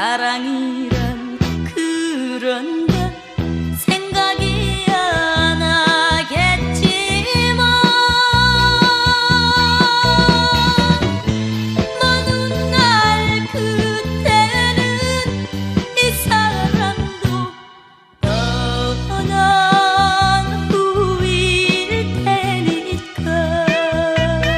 사랑이란 그런